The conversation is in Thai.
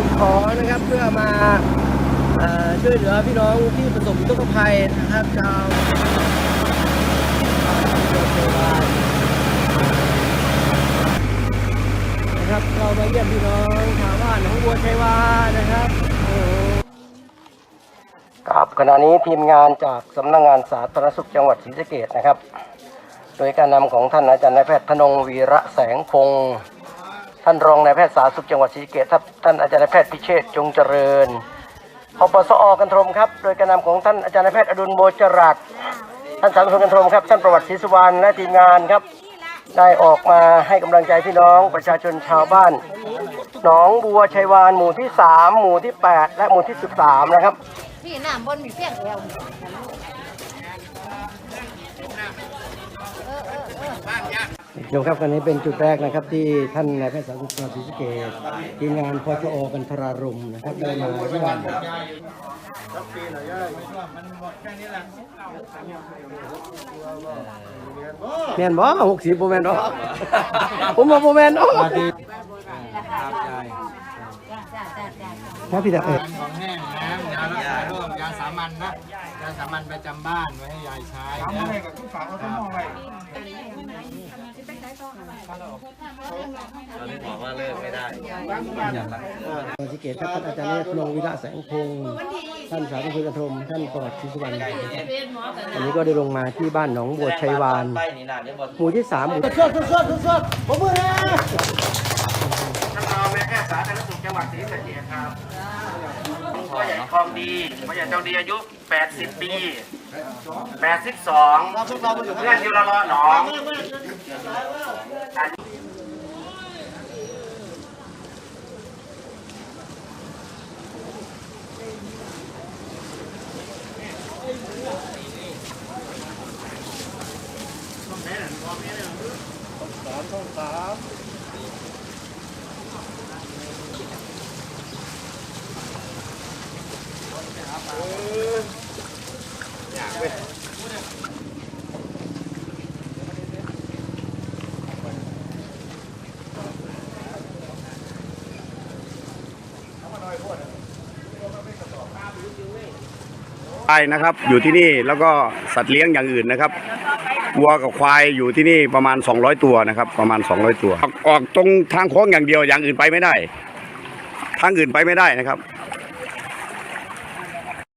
สิ่งของนะครับเพื่อมาช่วยเหลือพี่น้องที่ประสบอุทกภัยนะครับชาวนะครับเรามาเยี่ยมพี่น้องชาวบ้านหนองบัวชัยวานะครับโอ้โหครับขณะนี้ทีมงานจากสำนักงานสาธารณสุขจังหวัดศรีสะเกษนะครับ โดยการนำของท่านอาจารย์นายแพทย์ธนงวีระแสงพงศ์ ท่านรองนายแพทย์สาธารณสุขจังหวัดศรีสะเกษท่านอาจารย์นายแพทย์พิเชษจงเจริญอปสอกันทรมครับ โดยการนำของท่านอาจารย์นายแพทย์อดุลโบจรัสท่านสาธารณสุขกันทรมครับ ท่านประวัติศรีสุวรรณและทีมงานครับ ได้ออกมาให้กำลังใจพี่น้องประชาชนชาวบ้าน หนองบัวชัยวานหมู่ที่ 3 หมู่ที่ 8 และหมู่ที่ 13 นะครับพี่น้ำบนมีเพียงเอวเออเออเออ โยมครับวันนี้เป็นจุดแรกนะครับที่ท่านนายแพทย์สาธารณสุขจังหวัดศรีสะเกษทีมงานพชอกันทรารมนะครับได้มาเยี่ยมแมนบ่หกสิบโมแมนบ่ผมบอกโมแมนอ๋อครับยายจ้าจ้าจ้าถ้าพี่ตะเอิดของแห้งน้ำยารักษาโรคยาสามัญนะยาสามัญประจำบ้านไว้ให้ยายใช้นะ ศรีสะเกษครับท่านอาจารย์เนตรนงวิระแสงพงศ์ท่านสาธุคุณกระทรมท่านประวัติศรีสุวรรณอันนี้ก็ได้ลงมาที่บ้านหนองบัวชัยวานหมู่ที่สามหมู่สวดสวดสวดสวดผมมือนะ ท่านรองนายแพทย์สาธารณสุขจังหวัดศรีสะเกษครับ พ่อใหญ่ทองดีพ่อใหญ่ทองดีอายุ 80 ปี 82 เพื่อนอยู่ละลอหนอง ควายนะครับ อยู่ที่นี่แล้วก็สัตว์เลี้ยงอย่างอื่นนะครับวัวกับควายอยู่ที่นี่ประมาณ 200 ตัวนะครับ ประมาณ 200 ตัว ออกตรงทางโค้งอย่างเดียวอย่างอื่นไปไม่ได้ ทางอื่นไปไม่ได้นะครับ